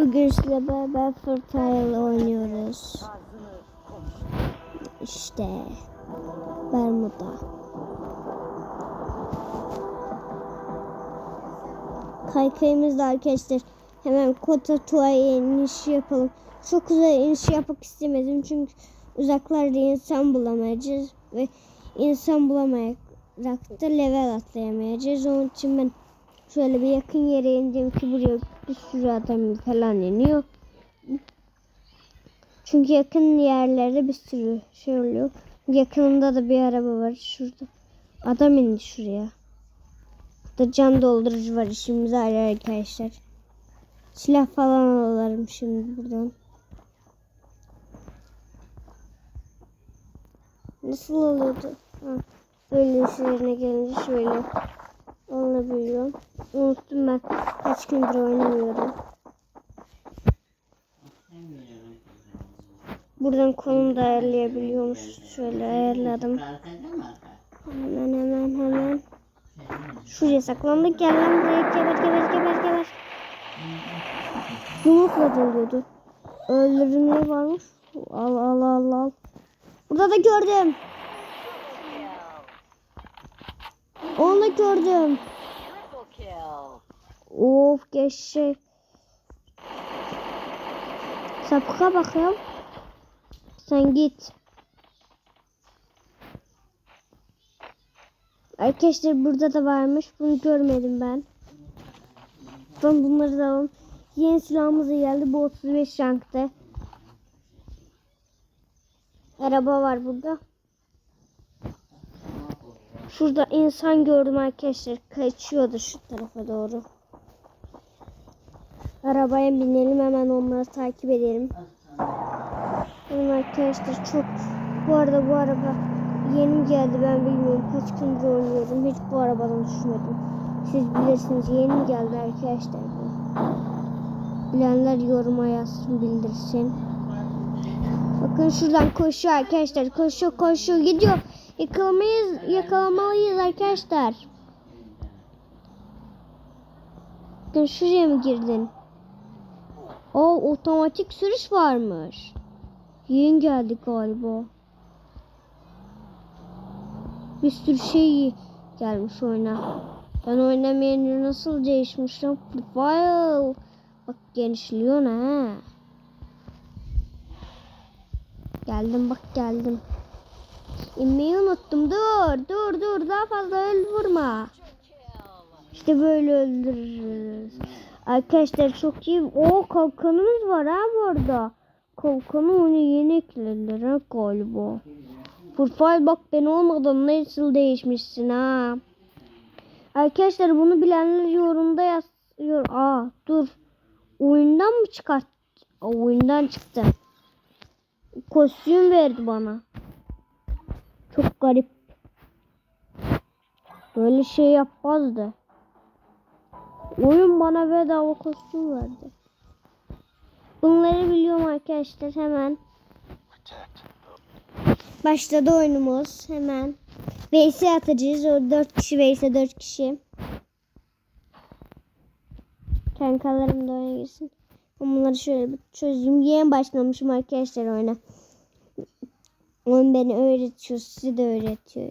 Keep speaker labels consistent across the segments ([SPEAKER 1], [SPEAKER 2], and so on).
[SPEAKER 1] Bugün sizle beraber Fertile oynuyoruz. İşte Bermuda. Kaykayımız da arkadaşlar. Hemen Kota Tua'ya iniş yapalım. Çok uzak iniş yapmak istemedim çünkü uzaklarda insan bulamayacağız ve insan bulamayarak da level atlayamayacağız. Onun için ben şöyle bir yakın yere indim ki buraya bir sürü adam falan iniyor. Çünkü yakın yerlerde bir sürü şey oluyor. Yakınında da bir araba var şurada. Adam indi şuraya. Burada can doldurucu var işimize yarar arkadaşlar. Silah falan alalım şimdi buradan. Nasıl oluyordu? Ha, böyle işlerine gelince şöyle alınabiliyor. Unuttum ben. Kaç gündür oynamıyorum. Buradan konum da ayarlayabiliyormuş. Şöyle ayarladım. Hemen hemen hemen. Şuraya saklandık. Gel lan buraya. Geber geber geber geber. Yumrukla doluyordu. Öldürümleri varmış. Al al al al. Burada da gördüm. Onu gördüm. Of geçşey. Sapıka bakıyorum. Sen git. Arkadaşlar burada da varmış. Bunu görmedim ben. Ben bunları da alalım. Yeni silahımız geldi. Bu 35 rankta. Araba var burada. Şurada insan gördüm arkadaşlar. Kaçıyordu şu tarafa doğru. Arabaya binelim hemen onları takip edelim. Benim arkadaşlar çok bu arada bu araba yeni geldi ben bilmiyorum kaç gündür oynuyorum hiç bu arabadan düşmedim. Siz bilirsiniz yeni geldi arkadaşlar. Bilenler yoruma yazsın bildirsin. Bakın şuradan koşuyor arkadaşlar koşuyor koşuyor gidiyor. Yakalamayız, yakalamalıyız arkadaşlar. Bakın şuraya mı girdin? O otomatik sürüş varmış. Yeni geldi galiba. Bir sürü şey gelmiş oyuna. Ben oynamayınca nasıl değişmiş lan profile. Bak genişliyor ne? Geldim bak geldim. İnmeyi unuttum. Dur dur dur daha fazla öl vurma. İşte böyle öldürürüz. Arkadaşlar çok iyi. O kalkanımız var ha bu arada. Kalkanı onu yeni eklediler ha galiba. Profil bak ben olmadan nasıl değişmişsin ha. Arkadaşlar bunu bilenler yorumda yazıyor. Aa dur. Oyundan mı çıkart? Oyundan çıktı. Kostüm verdi bana. Çok garip. Böyle şey yapmazdı. Oyun bana bedava kostüm verdi. Bunları biliyorum arkadaşlar hemen. Başladı oyunumuz hemen. VS atacağız. O 4 kişi VS 4 kişi. Kankalarım da oyuna girsin. Bunları şöyle bir çözeyim. Yeni başlamışım arkadaşlar oyuna. Oyun beni öğretiyor. Sizi de öğretiyor.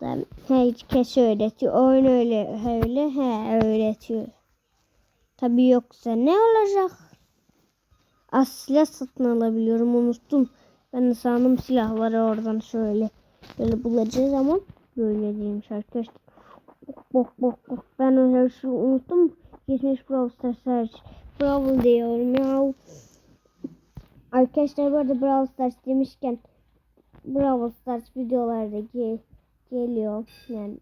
[SPEAKER 1] Ben herkes öğretiyor. Oyun öyle öyle he öğretiyor. Tabi yoksa ne olacak? Az silah satın alabiliyorum unuttum. Ben de sandım silahları oradan şöyle böyle bulacağız ama böyle değilmiş arkadaşlar. Bok bok bok ben öyle şu unuttum. Geçmiş Brawl Stars search. Brawl diyorum ya. Arkadaşlar bu arada Brawl Stars demişken Brawl Stars videolarda ge geliyor. Yani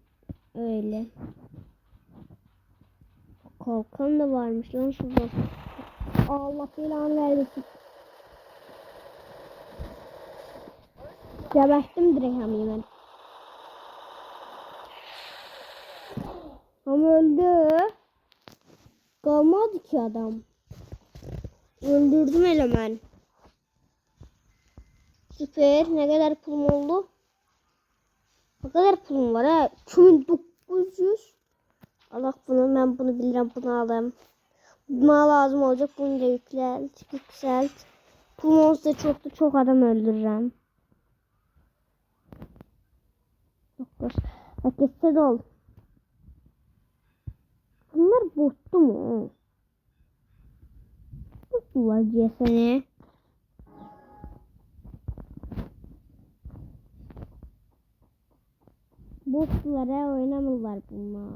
[SPEAKER 1] öyle. Kalkan da varmış lan şurada. Allah belanı vermesin. Gebertim direkt hemen. Ama öldü. Kalmadı ki adam. Öldürdüm eleman. Süper. Ne kadar pulum oldu? Ne kadar pulum var ha? 2900. Allah bunu ben bunu bilirim bunu alayım. Buna lazım olacak. Bunu da yükselt. Yükselt. Bu monster çoktu. Çok adam öldürürüm. Dokuz. Pakette dol. Bunlar bottu mu? Bottular diye seni. Botlara oynamalılar bunlar.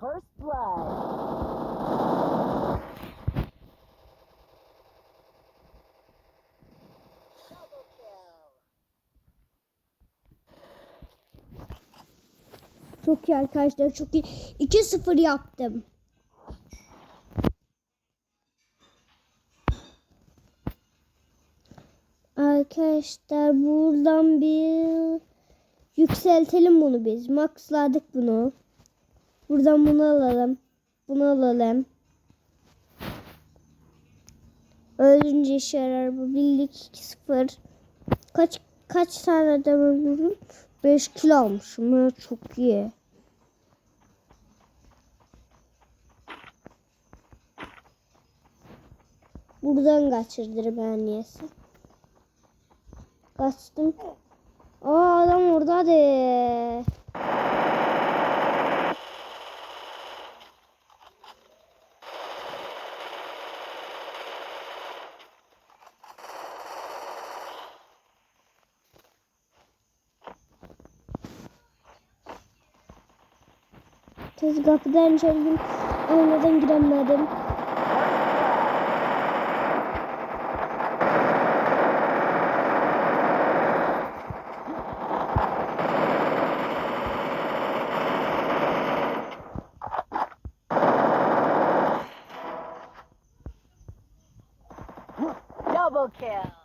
[SPEAKER 2] First blood. Double kill.
[SPEAKER 1] Çok iyi arkadaşlar çok iyi. 2-0 yaptım. Arkadaşlar buradan bir yükseltelim bunu biz. Maxladık bunu. Buradan bunu alalım. Bunu alalım. Ölünce işe yarar bu. Birlik 2-0. Kaç kaç tane adam? 5 kilo almışım. Ya, çok iyi. Buradan kaçırdır ben niyesi. Kaçtım. Aa adam orada de. Tez kapıdan içeri girdim. Aynadan giremedim.
[SPEAKER 2] Double kill.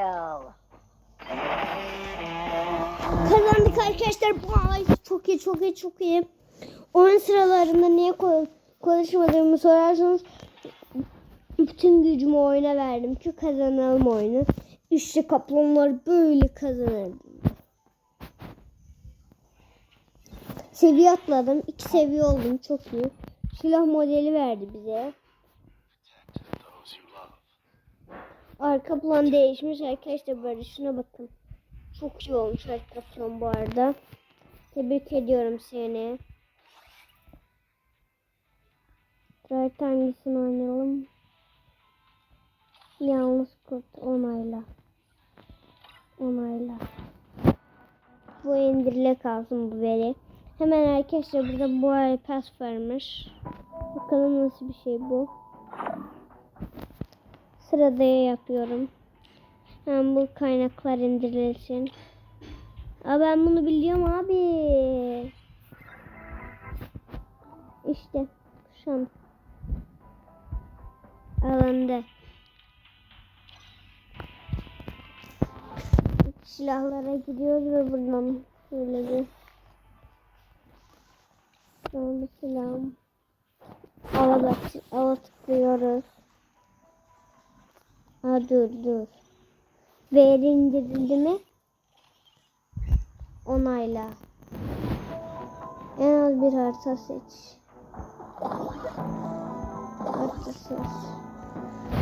[SPEAKER 2] Kill.
[SPEAKER 1] Kazandık arkadaşlar. Vay, çok iyi çok iyi çok iyi. Oyun sıralarında niye ko- konuşmadığımı sorarsanız bütün gücümü oyuna verdim ki kazanalım oyunu. İşte kaplanlar böyle kazanır. Seviye atladım. İki seviye oldum. Çok iyi. Silah modeli verdi bize. Arka plan değişmiş arkadaşlar böyle şuna bakın. Çok iyi olmuş arka plan bu arada. Tebrik ediyorum seni. Dört hangisini oynayalım? Yalnız kurt onayla. Onayla. Bu indirile kalsın bu veri. Hemen arkadaşlar burada bu ay pas varmış. Bakalım nasıl bir şey bu. Sırada yapıyorum. Hem bu kaynaklar indirilsin. Aa, ben bunu biliyorum abi. İşte şu an alındı. Silahlara gidiyoruz ve buradan şöyle bir şöyle bir silah. Ava, ava tıklıyoruz. Ha dur dur. Ver indirildi mi? Onayla. En az bir harita seç. Harita seç.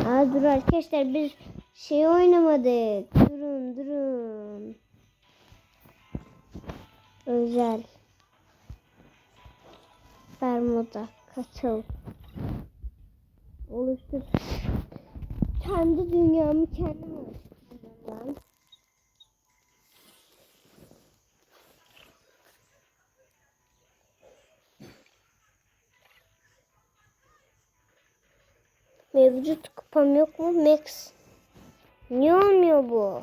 [SPEAKER 1] Aa, dur arkadaşlar biz şey oynamadık. Durun durun. Özel. Bermuda. Katıl. Oluştur. Kendi dünyamı kendim oluşturdum. Mevcut kupam yok mu? Max. Niye olmuyor bu?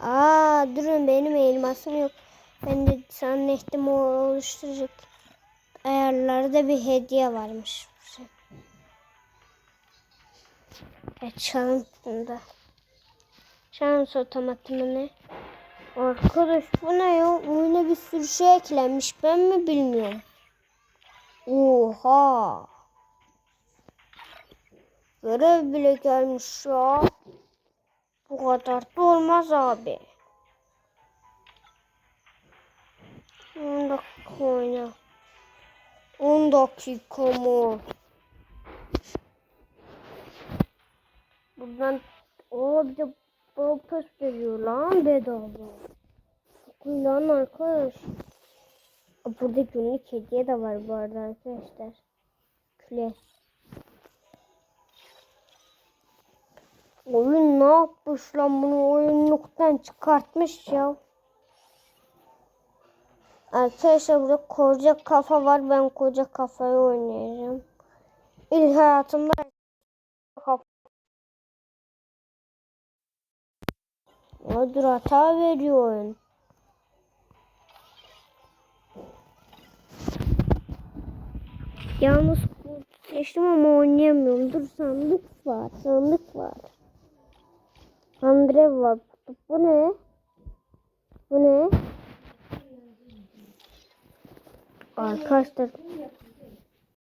[SPEAKER 1] Aa durun benim elmasım yok. Ben de zannettim o oluşturacak. Ayarlarda bir hediye varmış. Evet çalın bunda. Şans otomatımı ne? Arkadaş bu ne ya? Oyuna bir sürü şey eklenmiş. Ben mi bilmiyorum. Oha. Görev bile gelmiş ya. Bu kadar da olmaz abi. 10 dakika oyna. 10 dakika mı? Buradan o bir de bal pes veriyor lan bedava. Lan arkadaş. Burada günlük hediye de var bu arada arkadaşlar. Küle. Oyun ne yapmış lan bunu oyunluktan çıkartmış ya. Arkadaşlar burada koca kafa var. Ben koca kafayı oynayacağım. İlk hayatımda Aa, dur hata veriyor oyun. Yalnız seçtim ama oynayamıyorum. Dur sandık var. Sandık var. Andre var. Bu ne? Bu ne? Arkadaşlar